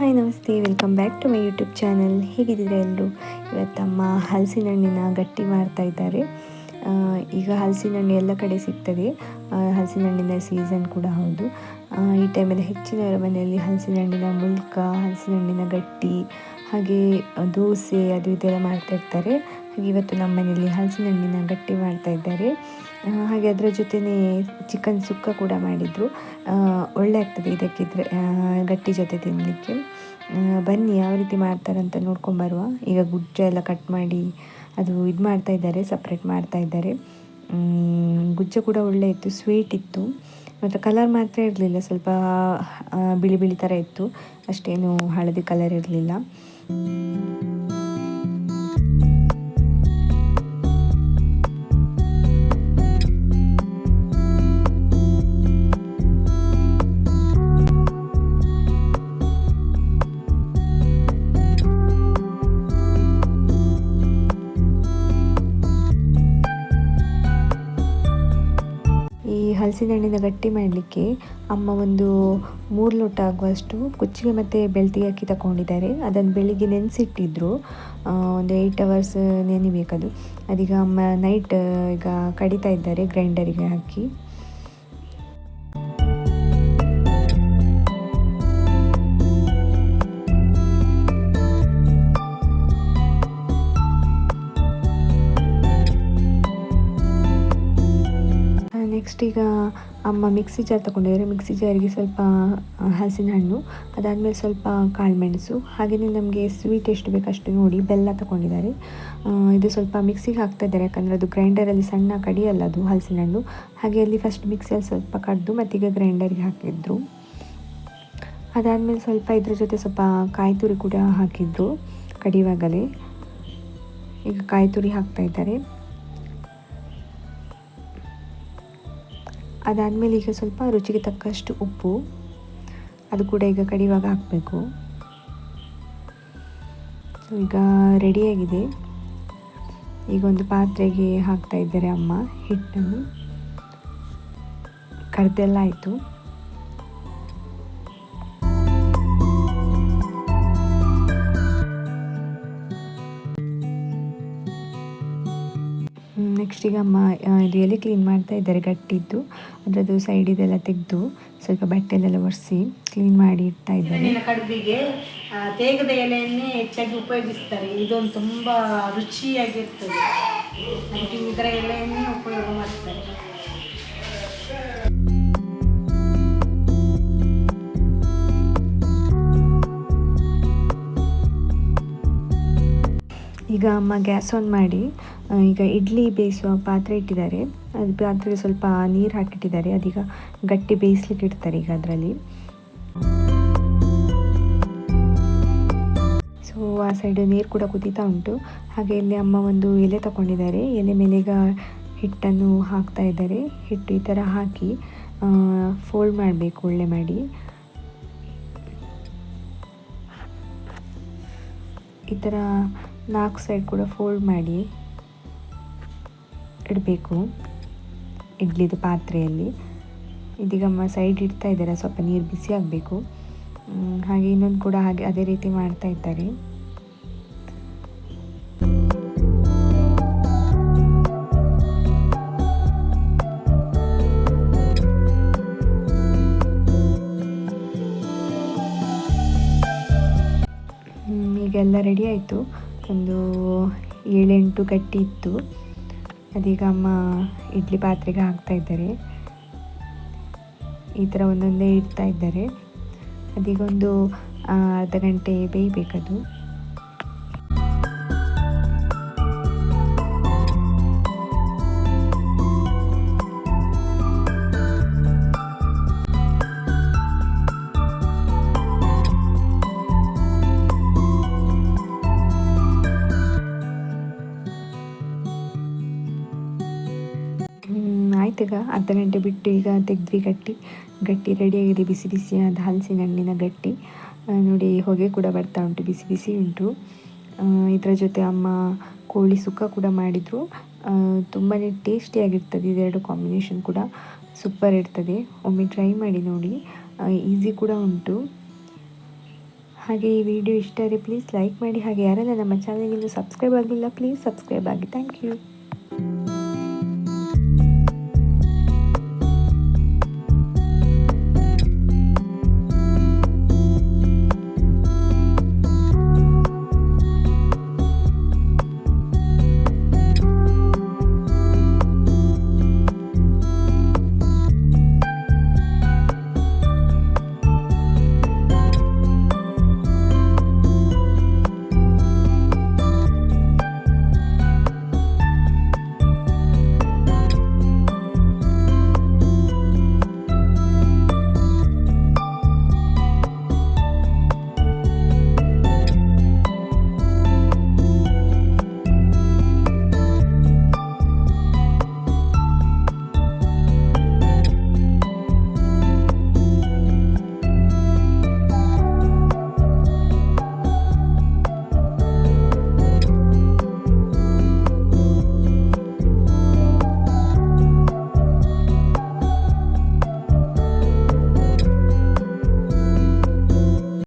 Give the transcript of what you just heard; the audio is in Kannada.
Back to my YouTube channel. ಹೇಗಿದ್ದೀರಾ ಎಲ್ಲರೂ? ಇವತ್ತಮ್ಮ ಹಲಸಿನ ಹಣ್ಣಿನ ಗಟ್ಟಿ ಮಾಡ್ತಾ ಇದ್ದಾರೆ. ಈಗ ಹಲಸಿನ ಹಣ್ಣು ಎಲ್ಲ ಕಡೆ ಸಿಗ್ತದೆ. ಹಲಸಿನ ಹಣ್ಣಿನ ಸೀಸನ್ ಕೂಡ ಹೌದು. ಈ ಟೈಮಲ್ಲಿ ಹೆಚ್ಚಿನವರ ಮನೆಯಲ್ಲಿ ಹಲಸಿನ ಹಣ್ಣಿನ ಮುಲ್ಕ ಹಲಸಿನ ಹಣ್ಣಿನ ಗಟ್ಟಿ, ಹಾಗೆ ದೋಸೆ, ಅದು ಇದೆಲ್ಲ ಮಾಡ್ತಾ ಇರ್ತಾರೆ. ಹಾಗೆ ಇವತ್ತು ನಮ್ಮ ಮನೆಯಲ್ಲಿ ಹಲಸಿನ ಹಣ್ಣಿನ ಗಟ್ಟಿ ಮಾಡ್ತಾ ಇದ್ದಾರೆ. ಹಾಗೆ ಅದರ ಜೊತೆಯೇ ಚಿಕನ್ ಸುಕ್ಕ ಕೂಡ ಮಾಡಿದರು. ಒಳ್ಳೆ ಆಗ್ತದೆ ಇದಕ್ಕಿದ್ರೆ ಗಟ್ಟಿ ಜೊತೆ ತಿನ್ನಲಿಕ್ಕೆ ಬನ್ನಿ, ಯಾವ ರೀತಿ ಮಾಡ್ತಾರೆ ಅಂತ ನೋಡ್ಕೊಂಬರುವ ಈಗ ಗುಜ್ಜ ಎಲ್ಲ ಕಟ್ ಮಾಡಿ ಅದು ಇದು ಮಾಡ್ತಾ ಇದ್ದಾರೆ ಸಪ್ರೇಟ್ ಮಾಡ್ತಾ ಇದ್ದಾರೆ. ಗುಜ್ಜ ಕೂಡ ಒಳ್ಳೆ ಇತ್ತು ಸ್ವೀಟ್ ಇತ್ತು. ಮತ್ತು ಕಲರ್ ಮಾತ್ರ ಇರಲಿಲ್ಲ, ಸ್ವಲ್ಪ ಬಿಳಿ ಬಿಳಿ ಥರ ಇತ್ತು. ಅಷ್ಟೇನು ಹಳದಿ ಕಲರ್ ಇರಲಿಲ್ಲ. ಹಲಸಿನ ಹಣ್ಣಿನ ಗಟ್ಟಿ ಮಾಡಲಿಕ್ಕೆ ಅಮ್ಮ ಒಂದು ಮೂರು ಲೋಟ ಆಗುವಷ್ಟು ಕುಚ್ಚಿಗೆ ಮತ್ತು ಬೆಳ್ತಿಗೆ ಅಕ್ಕಿ ತಗೊಂಡಿದ್ದಾರೆ. ಅದನ್ನು ಬೆಳಿಗ್ಗೆ ನೆನೆಸಿಟ್ಟಿದ್ರು. ಒಂದು ಏಯ್ಟ್ ಅವರ್ಸ್ ನೆನಿಬೇಕದು. ಅದೀಗ ಅಮ್ಮ ನೈಟ್ ಈಗ ಕಡಿತಾ ಇದ್ದಾರೆ ಗ್ರೈಂಡರಿಗೆ ಹಾಕಿ. ನೆಕ್ಸ್ಟ್ ಈಗ ಅಮ್ಮ ಮಿಕ್ಸಿ ಜಾರ್ ತಗೊಂಡಿದ್ದಾರೆ. ಮಿಕ್ಸಿ ಜಾರಿಗೆ ಸ್ವಲ್ಪ ಹಲಸಿನ ಹಣ್ಣು ಅದಾದಮೇಲೆ ಸ್ವಲ್ಪ ಕಾಳುಮೆಣಸು ಹಾಗೆಯೇ ನಮಗೆ ಸ್ವೀಟ್ ಎಷ್ಟು ಬೇಕು ನೋಡಿ ಬೆಲ್ಲ ತಗೊಂಡಿದ್ದಾರೆ. ಇದು ಸ್ವಲ್ಪ ಮಿಕ್ಸಿಗೆ ಹಾಕ್ತಾ ಇದ್ದಾರೆ. ಯಾಕಂದರೆ ಅದು ಗ್ರೈಂಡರಲ್ಲಿ ಸಣ್ಣ ಕಡಿಯಲ್ಲ ಅದು ಹಲಸಿನ ಹಣ್ಣು ಹಾಗೆ ಅಲ್ಲಿ ಫಸ್ಟ್ ಮಿಕ್ಸಿಯಲ್ಲಿ ಸ್ವಲ್ಪ ಕಡ್ದು ಮತ್ತೀಗ ಗ್ರೈಂಡರ್ಗೆ ಹಾಕಿದ್ರು. ಅದಾದಮೇಲೆ ಸ್ವಲ್ಪ ಇದ್ರ ಜೊತೆ ಸ್ವಲ್ಪ ಕಾಯಿ ತುರಿ ಕೂಡ ಹಾಕಿದ್ರು ಕಡಿಯುವಾಗಲೇ ಈಗ ಕಾಯಿ ತುರಿ ಹಾಕ್ತಾ ಇದ್ದಾರೆ. ಅದಾದಮೇಲೆ ಈಗ ಸ್ವಲ್ಪ ರುಚಿಗೆ ತಕ್ಕಷ್ಟು ಉಪ್ಪು, ಅದು ಕೂಡ ಈಗ ಕಡಿಯುವಾಗ ಹಾಕಬೇಕು. ಈಗ ರೆಡಿಯಾಗಿದೆ ಈಗ ಒಂದು ಪಾತ್ರೆಗೆ ಹಾಕ್ತಾ ಇದ್ದಾರೆ ಅಮ್ಮ ಹಿಟ್ಟನ್ನು. ಕರೆದೆಲ್ಲ ಆಯಿತು. ನೆಕ್ಸ್ಟ್ ಈಗ ಇದು ಎಲೆ ಕ್ಲೀನ್ ಮಾಡ್ತಾ ಇದ್ದಾರೆ ಗಟ್ಟಿದ್ದು. ಅದರದ್ದು ಸೈಡಿದೆಲ್ಲ ತೆಗೆದು ಸ್ವಲ್ಪ ಬಟ್ಟೆಲೆಲ್ಲ ಒರೆಸಿ ಕ್ಲೀನ್ ಮಾಡಿ ಇಡ್ತಾ ಇದ್ದಾರೆ. ಕಡುಬಿಗೆ ತೇಗದ ಎಲೆಯನ್ನೇ ಹೆಚ್ಚಾಗಿ ಉಪಯೋಗಿಸ್ತಾರೆ. ಇದೊಂದು ತುಂಬ ರುಚಿಯಾಗಿರ್ತದೆ. ಇದರ ಎಲೆಯನ್ನೇ ಉಪಯೋಗ ಮಾಡ್ತಾರೆ. ಈಗ ಅಮ್ಮ ಗ್ಯಾಸ್ ಆನ್ ಮಾಡಿ ಈಗ ಇಡ್ಲಿ ಬೇಯಿಸುವ ಪಾತ್ರೆ ಇಟ್ಟಿದ್ದಾರೆ. ಅದು ಪಾತ್ರೆಗೆ ಸ್ವಲ್ಪ ನೀರು ಹಾಕಿಟ್ಟಿದ್ದಾರೆ ಅದೀಗ ಗಟ್ಟಿ ಬೇಯಿಸ್ಲಿಕ್ಕೆ ಇಡ್ತಾರೆ ಈಗ ಅದರಲ್ಲಿ. ಸೊ ಆ ಸೈಡ್ ನೀರು ಕೂಡ ಕುದೀತಾ ಉಂಟು. ಹಾಗೆ ಇಲ್ಲಿ ಅಮ್ಮ ಒಂದು ಎಲೆ ತಗೊಂಡಿದ್ದಾರೆ ಎಲೆ ಮೇಲೆ ಈಗ ಹಿಟ್ಟನ್ನು ಹಾಕ್ತಾ ಇದ್ದಾರೆ. ಹಿಟ್ಟು ಈ ಥರ ಹಾಕಿ ಫೋಲ್ಡ್ ಮಾಡಬೇಕು, ಒಳ್ಳೆ ಮಾಡಿ. ಈ ಥರ ನಾಲ್ಕು ಸೈಡ್ ಕೂಡ ಫೋಲ್ಡ್ ಮಾಡಿ ಇಡಬೇಕು ಇಡ್ಲಿದು ಪಾತ್ರೆಯಲ್ಲಿ. ಇದೀಗ ಸೈಡ್ ಇಡ್ತಾ ಇದ್ದಾರೆ, ಸ್ವಲ್ಪ ನೀರು ಬಿಸಿ ಆಗಬೇಕು. ಹಾಗೆ ಇನ್ನೊಂದು ಕೂಡ ಹಾಗೆ ಅದೇ ರೀತಿ ಮಾಡ್ತಾ ಇದ್ದಾರೆ. ಈಗ ಈಗೆಲ್ಲ ರೆಡಿ ಆಯಿತು. ಒಂದು ಏಳೆಂಟು ಗಟ್ಟಿ ಇತ್ತು. ಅದೀಗ ಅಮ್ಮ ಇಡ್ಲಿ ಪಾತ್ರೆಗೆ ಹಾಕ್ತಾ ಇದ್ದಾರೆ. ಈ ಥರ ಒಂದೊಂದೇ ಇಡ್ತಾ ಇದ್ದಾರೆ. ಅದೀಗ ಒಂದು ಅರ್ಧ ಗಂಟೆ ಬೇಯಬೇಕದು. ಆಯ್ತೀಗ ಅರ್ಧ ಗಂಟೆ ಬಿಟ್ಟು ಈಗ ತೆಗೆದ್ವಿ ಗಟ್ಟಿ. ಗಟ್ಟಿ ರೆಡಿಯಾಗಿದೆ ಬಿಸಿ ಬಿಸಿಯಾದ ಹಲಸಿನ ಹಣ್ಣಿನ ಗಟ್ಟಿ. ನೋಡಿ ಹೊಗೆ ಕೂಡ ಬರ್ತಾ ಉಂಟು, ಬಿಸಿ ಬಿಸಿ ಉಂಟು. ಇದರ ಜೊತೆ ಅಮ್ಮ ಕೋಳಿ ಸುಕ್ಕ ಕೂಡ ಮಾಡಿದರು. ತುಂಬಾ ಟೇಸ್ಟಿಯಾಗಿರ್ತದೆ ಇದೆರಡು ಕಾಂಬಿನೇಷನ್ ಕೂಡ ಸೂಪರ್ ಇರ್ತದೆ. ಒಮ್ಮೆ ಟ್ರೈ ಮಾಡಿ ನೋಡಿ. ಈಸಿ ಕೂಡ ಉಂಟು. ಹಾಗೆ ಈ ವಿಡಿಯೋ ಇಷ್ಟ ಆದರೆ ಪ್ಲೀಸ್ ಲೈಕ್ ಮಾಡಿ. ಹಾಗೆ ಯಾರೆಲ್ಲ ನಮ್ಮ ಚಾನಲ್ಗಿಂತ ಸಬ್ಸ್ಕ್ರೈಬ್ ಆಗಲಿಲ್ಲ ಪ್ಲೀಸ್ ಸಬ್ಸ್ಕ್ರೈಬ್ ಆಗಿ. Thank you